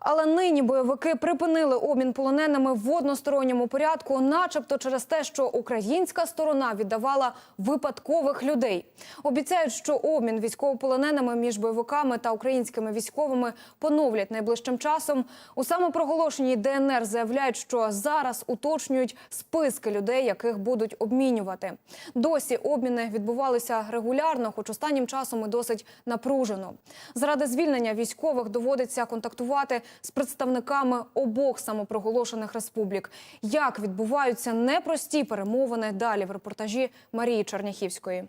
Але нині бойовики припинили обмін полоненими в односторонньому порядку, начебто через те, що українська сторона віддавала випадкових людей. Обіцяють, що обмін військовополоненими між бойовиками та українськими військовими поновлять найближчим часом. У самопроголошеній ДНР заявляють, що зараз уточнюють списки людей, яких будуть обмінювати. Досі обміни відбувалися регулярно, хоч останнім часом і досить напружено. Заради звільнення військових доводиться контактувати з представниками обох самопроголошених республік. Як відбуваються непрості перемовини далі в репортажі Марії Черняхівської.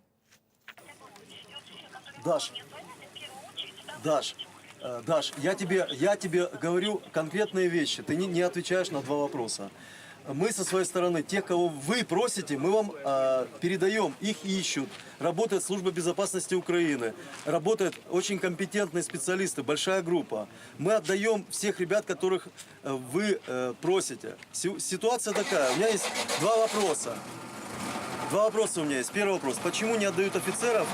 Даш, Даш, э, Даш, я тебе, я тебе говорю конкретные вещи. Ты не, не отвечаешь на два вопроса. Мы со своей стороны, тех, кого вы просите, мы вам э, передаем, их ищут. Работает служба безопасности Украины, работают очень компетентные специалисты, большая группа. Мы отдаем всех ребят, которых э, вы э, просите. Си- Ситуация такая, у меня есть два вопроса. Два вопроса у меня есть. Первый вопрос. Почему не отдают офицеров?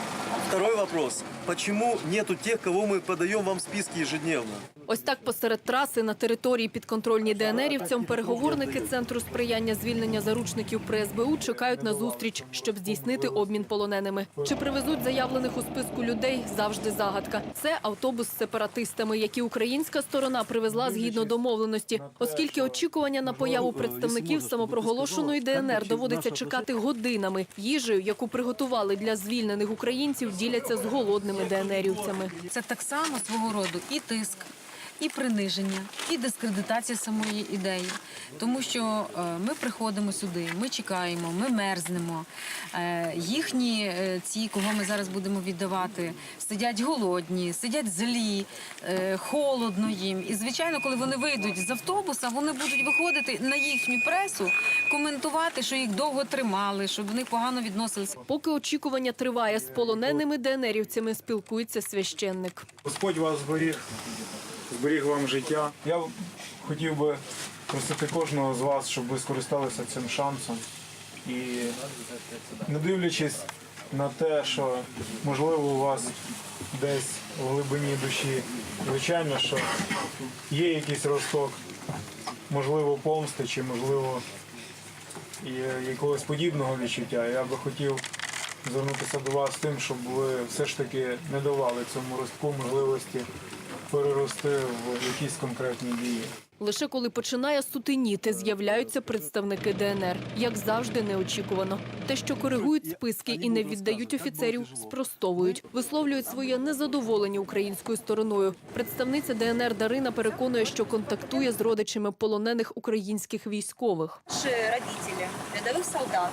Второй вопрос. Почему нету тех, кого мы подаем вам в списки ежедневно? Ось так посеред траси на території підконтрольній ДНРівцям переговорники Центру сприяння звільнення заручників при СБУ чекають на зустріч, щоб здійснити обмін полоненими. Чи привезуть заявлених у списку людей завжди загадка. Це автобус з сепаратистами, які українська сторона привезла згідно домовленості, оскільки очікування на появу представників самопроголошеної ДНР доводиться чекати годинами. Їжею, яку приготували для звільнених українців, діляться з голодними ДНРівцями. Це так само свого роду і тиск, і приниження, і дискредитація самої ідеї. Тому що е, ми приходимо сюди, ми чекаємо, ми мерзнемо. Е, їхні е, ці, кого ми зараз будемо віддавати, сидять голодні, сидять злі, холодно їм. І звичайно, коли вони вийдуть з автобуса, вони будуть виходити на їхню пресу, коментувати, що їх довго тримали, щоб в них погано відносилися. Поки очікування триває з полоненими ДНРівцями, спілкується священник. Господь вас зберіг, зберіг вам життя. Я хотів би просити кожного з вас, щоб ви скористалися цим шансом. І не дивлячись на те, що можливо у вас десь в глибині душі, звичайно, що є якийсь росток, можливо, помсти чи можливо якогось подібного відчуття. Я би хотів звернутися до вас з тим, щоб ви все ж таки не давали цьому ростку можливості перерости в якісь конкретні дії. Лише коли починає сутеніти, з'являються представники ДНР. Як завжди, неочікувано. Те, що коригують списки і не віддають офіцерів, спростовують, висловлюють своє незадоволення українською стороною. Представниця ДНР Дарина переконує, що контактує з родичами полонених українських військових. Наши родители, рядовых солдат,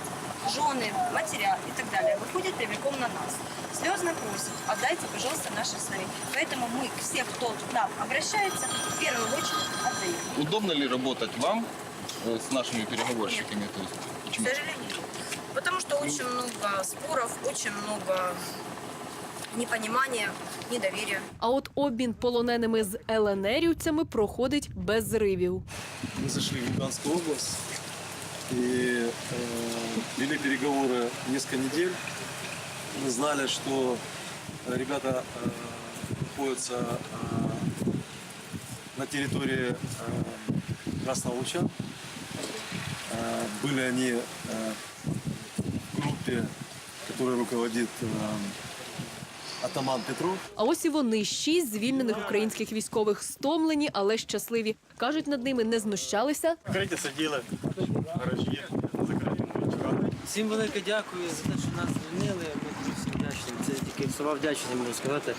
жены, матеря и так далее выходят прямиком на нас. Слезно просят, отдайте, пожалуйста, наши сыновей. Поэтому мы всех, кто к нам обращается, в первую очередь отдаем. Удобно ли работать вам э, с нашими переговорщиками? То есть, К почему? сожалению. нет. Потому что очень много споров, очень много непонимания, недоверия. А от обмін полоненими з ЛНРівцями проходить без зривів. Мы зашли в Луганскую область и э, вели переговоры несколько недель. Мы знали, что э, ребята э, находятся э, на территории э, Красного Луча. Э, были они э, в группе, которой руководит э, атаман Петров. А ось і вони шість звільнених українських військових стомлені, але щасливі. кажуть, над ними не знущалися, Закриті сиділи в гаражі, закриті чекали. Всім велике дякую за те, що нас звільнили. Ми дуже всім вдячні. Це тільки слова вдячності можу сказати,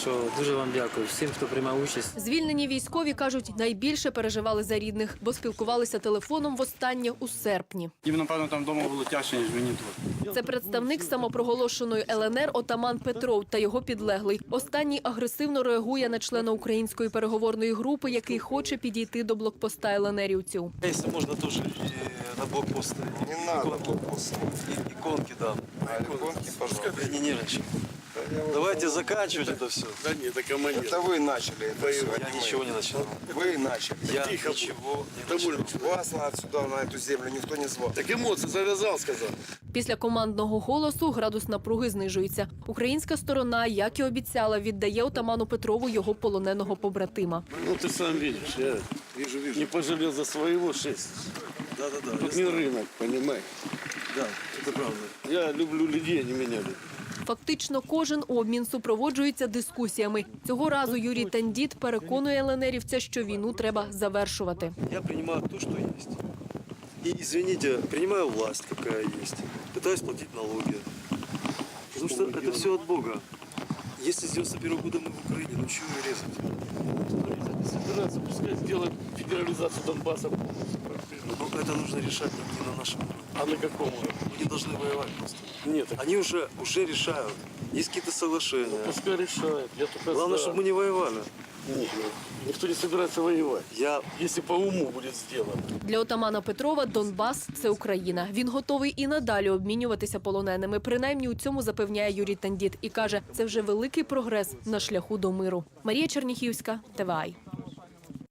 що дуже вам дякую всім, хто приймав участь. Звільнені військові кажуть, найбільше переживали за рідних, бо спілкувалися телефоном востаннє у серпні. Їм, напевно, там вдома було тяжче, ніж мені тут. Це представник самопроголошеної ЛНР Отаман Петров та його підлеглий. Останній агресивно реагує на члена української переговорної групи, який хоче підійти до блокпоста ЛНРівців. Если можно тоже э, на блокпосты. Не надо блокпосты. Иконки, да. иконки, пожалуйста. Не нервничай. Давайте заканчивать это все. Да нет, это командир. Это вы начали это все. Я ничего не начинал. Вы начали. Я Тихо будь. ничего не Тому начинал. ж- Вас на отсюда, на эту землю никто не звал. Так эмоции завязал, сказал. Після командного голосу градус напруги знижується. Українська сторона, як і обіцяла, віддає отаману Петрову його полоненого побратима. Ну ты сам видишь, я Вижу, вижу. не пожалел за своего шесть. Да, да, да. Тут не рынок, понимаешь? Да, это правда. Я люблю людей, они меня любят. Фактично, кожен обмін супроводжується дискусіями. Цього разу Юрій Тандіт переконує ленерівця, що війну треба завершувати. Я принимаю то, что есть. И, извините, принимаю власть, какая есть. Пытаюсь платить налоги. Потому что это все от Бога. Если с 91 года мы в Украине, ну чего ее резать? Собираться, пускай сделать федерализацию Донбасса. Ну, это нужно решать не на нашем уровне. А на каком уровне? Мы не должны воевать просто. Нет, так Они уже, уже решают. Есть какие-то соглашения. пускай решает. Я только Главное, за. чтобы мы не воевали. Нет, никто не собирается воевать. Я Если по уму будет сделано. Для отамана Петрова Донбас це Україна. Він готовий і надалі обмінюватися полоненими. Принаймні у цьому запевняє Юрій Тандіт і каже, це вже великий прогрес на шляху до миру. Марія Черніхівська, ТВАЙ.